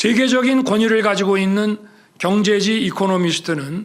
세계적인 권위를 가지고 있는 경제지 이코노미스트는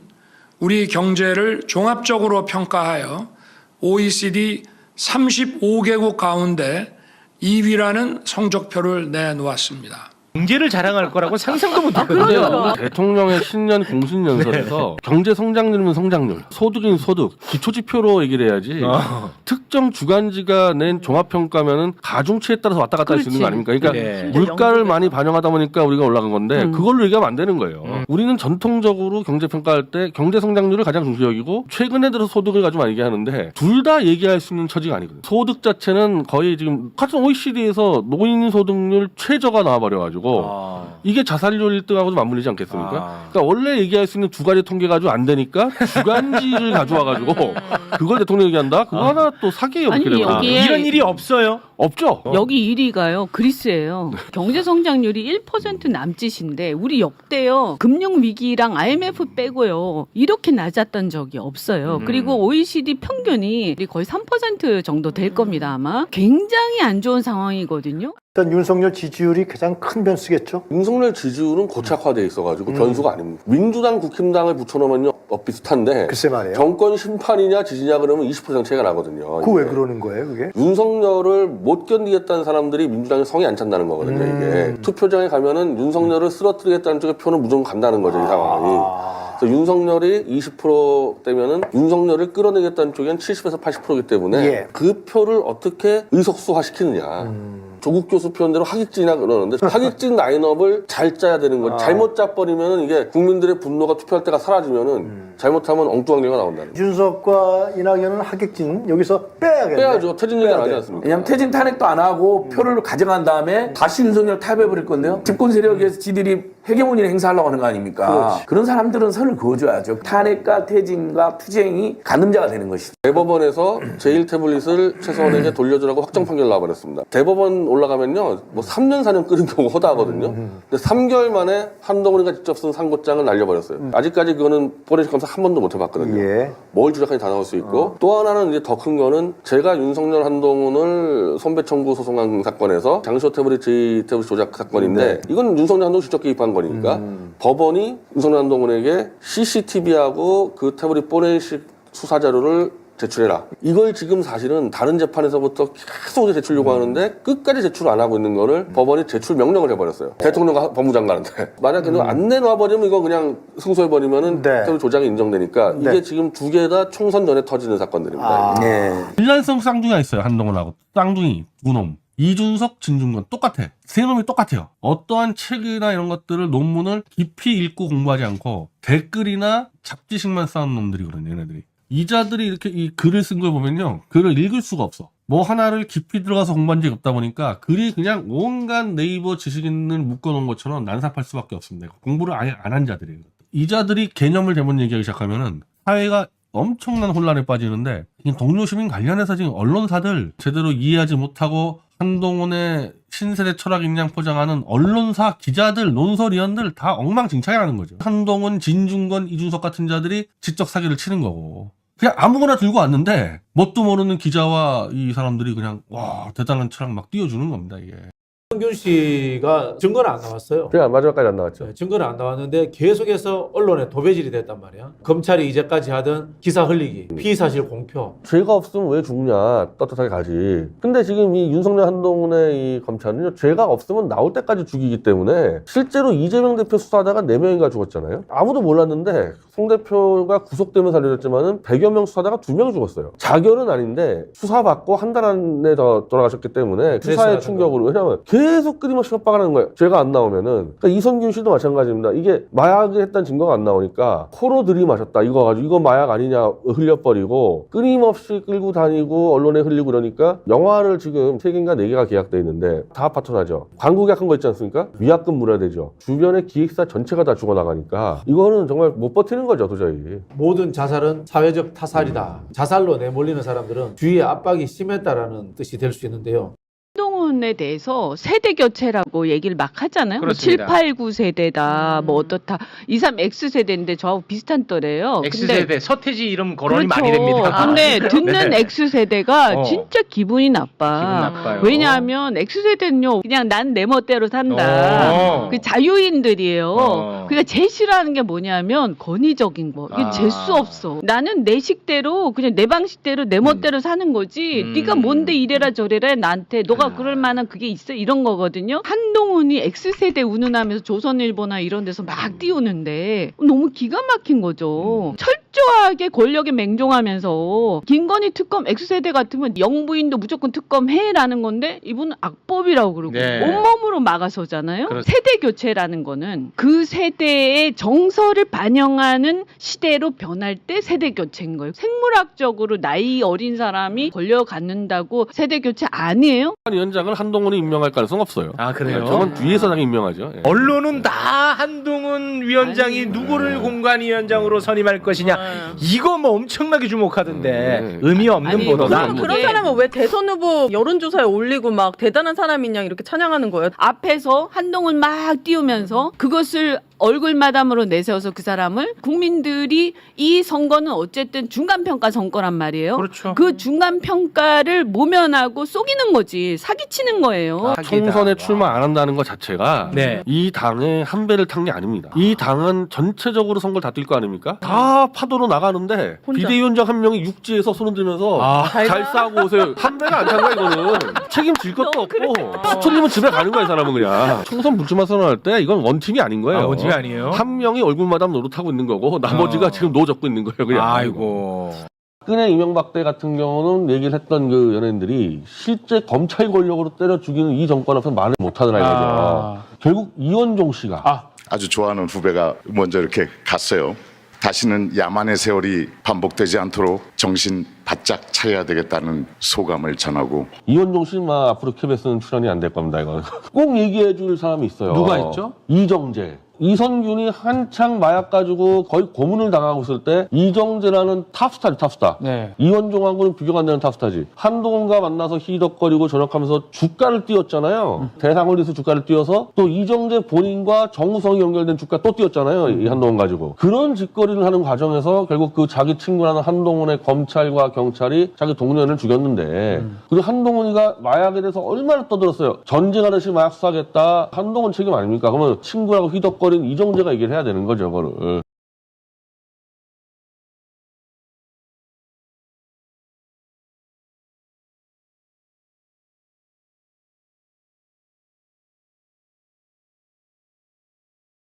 우리 경제를 종합적으로 평가하여 OECD 35개국 가운데 2위라는 성적표를 내놓았습니다. 경제를 자랑할 거라고 상상도 못했거든요. 근데 대통령의 신년 공신연설에서 경제 성장률이면 성장률, 소득인 소득, 기초 지표로 얘기를 해야지. 어. 특정 주간지가 낸 종합 평가면은 가중치에 따라서 왔다 갔다 할 수 있는 거 아닙니까? 그러니까 네. 물가를 많이 반영하다 보니까 우리가 올라간 건데 음. 그걸로 얘기하면 안 되는 거예요. 음. 우리는 전통적으로 경제 평가할 때 경제 성장률을 가장 중시 여기고 최근에 들어 소득을 가지고 많이 얘기하는데 둘 다 얘기할 수 있는 처지가 아니거든요. 소득 자체는 거의 지금 같은 OECD에서 노인 소득률 최저가 나와버려 가지고 아. 이게 자살률 1등하고도 맞물리지 않겠습니까? 아. 그러니까 원래 얘기할 수 있는 두 가지 통계 가지고 안 되니까 주간지를 가져와가지고 그걸 대통령 얘기한다? 그거 하나 또 사기예요. 아니, 그렇게 되면. 여기에- 예. 이런 일이 없어요. 없죠. 여기 1위가요 그리스예요. 경제 성장률이 1% 남짓인데 우리 역대요 금융 위기랑 IMF 빼고요 이렇게 낮았던 적이 없어요. 음. 그리고 OECD 평균이 거의 3% 정도 될 겁니다 아마. 굉장히 안 좋은 상황이거든요. 일단 윤석열 지지율이 가장 큰 변수겠죠. 윤석열 지지율은 고착화돼 있어가지고 음. 변수가 아닙니다. 민주당, 국힘당을 붙여놓으면요 어, 비슷한데 글쎄 말이에요. 정권 심판이냐 지지냐 그러면 20% 차이가 나거든요. 그 왜 이게. 그러는 거예요, 그게? 윤석열을 못 견디겠다는 사람들이 민주당에 성이 안 찬다는 거거든요. 음. 이게 투표장에 가면은 윤석열을 쓰러뜨리겠다는 쪽에 표는 무조건 간다는 거죠. 이 상황이. 아, 그래서 윤석열이 20%대면은 윤석열을 끌어내겠다는 쪽엔 70에서 80%이기 때문에 예. 그 표를 어떻게 의석수화 시키느냐. 음. 조국 교수 표현대로 하객진이나 그러는데 하객진 라인업을 잘 짜야 되는 거죠. 아. 잘못 짜버리면 이게 국민들의 분노가 투표할 때가 사라지면은 음. 잘못하면 엉뚱한 결과가 나온다는. 윤석과 이낙연은 하객진 여기서 빼야겠네. 빼야죠. 퇴진 얘기 안 하지 돼. 않습니까? 왜냐면 퇴진 탄핵도 안 하고 표를 가져간 다음에 다시 윤석열 타협해버릴 건데요. 집권 세력에서 지들이 해계문의를 행사하려고 하는 거 아닙니까? 그렇지. 그런 사람들은 선을 그어줘야죠. 탄핵과 퇴진과 투쟁이 가늠자가 되는 것이죠. 대법원에서 제1 태블릿을 최소한에게 돌려주라고 확정 판결 나와버렸습니다. 대법원 올라가면요, 뭐 3년, 4년 끄는 경우가 허다하거든요. 근데 3개월 만에 한동훈이가 직접 쓴 선고장을 날려버렸어요. 아직까지 그거는 포렌식 검사 한 번도 못 해봤거든요. 예. 뭘 주작하니 다 나올 수 있고 또 하나는 이제 더 큰 거는 제가 윤석열 한동훈을 손배 청구 소송한 사건에서 장시호 태블릿 제2 태블릿 조작 사건인데 이건 윤석열 한동훈 직접 개입한 거니까 법원이 윤석열 한동훈에게 CCTV하고 그 태블릿 포렌식 수사 자료를 제출해라. 이걸 지금 사실은 다른 재판에서부터 계속 제출 요구하는데 끝까지 제출 안 하고 있는 거를 법원이 제출 명령을 해버렸어요. 대통령과 법무장관한테. 만약에 너안 내놔버리면 이거 그냥 승소해버리면은 네. 조작이 인정되니까 네. 이게 지금 두 개 다 총선 전에 터지는 사건들입니다. 아. 네. 일란성 쌍둥이가 있어요 한동훈하고 쌍둥이 두 놈. 이준석, 진중권 똑같아. 세 놈이 똑같아요. 어떠한 책이나 이런 것들을 논문을 깊이 읽고 공부하지 않고 댓글이나 잡지식만 쌓은 놈들이거든요, 얘네들이. 이자들이 이렇게 이 글을 쓴 걸 보면요. 글을 읽을 수가 없어. 뭐 하나를 깊이 들어가서 공부한 적이 없다 보니까 글이 그냥 온갖 네이버 지식인을 묶어놓은 것처럼 난삽할 수밖에 없습니다. 공부를 아예 안 한 자들이에요. 이자들이 개념을 잘못 얘기하기 시작하면은 사회가 엄청난 혼란에 빠지는데 이 동료 시민 관련해서 지금 언론사들 제대로 이해하지 못하고 한동훈의 신세대 철학인 양 포장하는 언론사 기자들 논설위원들 다 엉망진창이라는 거죠. 한동훈, 진중권, 이준석 같은 자들이 지적 사기를 치는 거고 그냥 아무거나 들고 왔는데 뭣도 모르는 기자와 이 사람들이 그냥 와 대단한 철학 막 띄워주는 겁니다 이게. 성균 씨가 증거는 안 나왔어요. 그냥 마지막까지 안 나왔죠. 네, 증거는 안 나왔는데 계속해서 언론에 도배질이 됐단 말이야. 검찰이 이제까지 하던 기사 흘리기, 피의 사실 공표. 죄가 없으면 왜 죽냐 떳떳하게 가지 근데 지금 이 윤석열 한동훈의 이 검찰은요 죄가 없으면 나올 때까지 죽이기 때문에 실제로 이재명 대표 수사하다가 4명인가 죽었잖아요 아무도 몰랐는데 송 대표가 구속되면서 알려졌지만은 100여 명 수사하다가 2명 죽었어요 자결은 아닌데 수사받고 한 달 안에 더 돌아가셨기 때문에 수사의 충격으로 왜냐면 계속 끊임없이 협박하는 거예요. 죄가 안 나오면은. 그러니까 이성균 씨도 마찬가지입니다. 이게 마약을 했다는 증거가 안 나오니까 코로 들이마셨다. 이거 가지고 이거 마약 아니냐 흘려버리고 끊임없이 끌고 다니고 언론에 흘리고 그러니까 영화를 지금 세 개인가 네 개가 계약돼 있는데 다 파토나죠. 광고 계약한 거 있지 않습니까? 위약금 물어야 되죠. 주변의 기획사 전체가 다 죽어나가니까 이거는 정말 못 버티는 거죠 도저히. 모든 자살은 사회적 타살이다. 자살로 내몰리는 사람들은 주위의 압박이 심했다라는 뜻이 될 수 있는데요. 한동훈에 대해서 세대 교체라고 얘기를 막 하잖아요. 뭐 그렇습니다. 7, 8, 9 세대다, 뭐 어떻다. 2, 3 X 세대인데 저하고 비슷한 또래예요. X세대 서태지 이름 거론이 그렇죠. 많이 됩니다. 근데 듣는 네. X 세대가 어. 진짜 기분이 나빠. 기분 나빠요. 왜냐하면 X 세대는요, 그냥 난 내 멋대로 산다. 어. 그 자유인들이에요. 어. 그러니까 제일 싫어하는 게 뭐냐면 권위적인 거. 이게 아. 재수 없어. 나는 내 식대로 그냥 내 방식대로 내 멋대로 사는 거지. 음. 네가 뭔데 이래라 저래라 해, 나한테 너가 그럴 만한 그게 있어 이런 거거든요. 한동훈이 X 세대 운운하면서 조선일보나 이런 데서 막 띄우는데 너무 기가 막힌 거죠. 철 저하게 권력에 맹종하면서 김건희 특검 X 세대 같으면 영부인도 무조건 특검해라는 건데 이분은 악법이라고 그러고 네. 온몸으로 막아서잖아요. 그렇- 세대 교체라는 거는 그 세대의 정서를 반영하는 시대로 변할 때 세대 교체인 거예요. 생물학적으로 나이 어린 사람이 권력 갖는다고 세대 교체 아니에요? 위원장을 한동훈이 임명할 가능성 없어요. 아 그래요? 저건 뒤에서 당 임명하죠. 예. 언론은 다 한동훈 위원장이 아니. 누구를 공관위원장으로 선임할 것이냐 이거 뭐 엄청나게 주목하던데 음. 의미 없는 아니, 보도다. 그럼 그런 그게- 사람은 왜 대선 후보 여론조사에 올리고 막 대단한 사람이냐 이렇게 찬양하는 거예요? 앞에서 한동훈 막 띄우면서 그것을 얼굴 마담으로 내세워서 그 사람을 국민들이 이 선거는 어쨌든 중간 평가 선거란 말이에요. 그렇죠. 그 중간 평가를 모면하고 속이는 거지 사기치는 거예요. 아, 총선에 출마 안 한다는 것 자체가 네. 이 당에 한 배를 탄 게 아닙니다. 이 당은 전체적으로 선거를 다 뛸 거 아닙니까? 다 파도로 나가는데 혼자. 비대위원장 한 명이 육지에서 손을 들면서 아. 잘 싸고 오세요. 한 배가 안 탄 거야 이거는. 책임질 것도 없고 수천님은 집에 가는 거야 이 사람은 그냥. 총선 불출마 선언할 때 이건 원팀이 아닌 거예요. 아, 원팀이 아니에요? 한 명이 얼굴마담 노릇하고 있는 거고 나머지가 어. 지금 노젓고 있는 거예요 그냥. 아이고. 박근혜 이명박 때 같은 경우는 얘기를 했던 그 연예인들이 실제 검찰 권력으로 때려 죽이는 이 정권 앞에서 말을 못하더라 이거죠. 아. 결국 이원종 씨가 아. 아주 좋아하는 후배가 먼저 이렇게 갔어요. 다시는 야만의 세월이 반복되지 않도록 정신 바짝 차려야 되겠다는 소감을 전하고 이원종 씨만 앞으로 KBS는 출연이 안 될 겁니다 이거. 꼭 얘기해 줄 사람이 있어요. 누가 있죠? 이정재. 이선균이 한창 마약 가지고 거의 고문을 당하고 있을 때 이정재라는 탑스타지 탑스타. 네. 이원종하고는 비교가 안 되는 탑스타지. 한동훈과 만나서 희덕거리고 저녁하면서 주가를 띄웠잖아요. 대상을 위해서 주가를 띄워서 또 이정재 본인과 정우성이 연결된 주가 또 띄웠잖아요. 이 한동훈 가지고. 그런 짓거리를 하는 과정에서 결국 그 자기 친구라는 한동훈의 검찰과 경 찰이 자기 동료를 죽였는데 그리고 한동훈이가 마약에 대해서 얼마나 떠들었어요. 전쟁하듯이 마약 수사하겠다. 한동훈 책임 아닙니까? 그러면 친구라고 희덕거린 이정재가 얘기를 해야 되는 거죠, 그거를.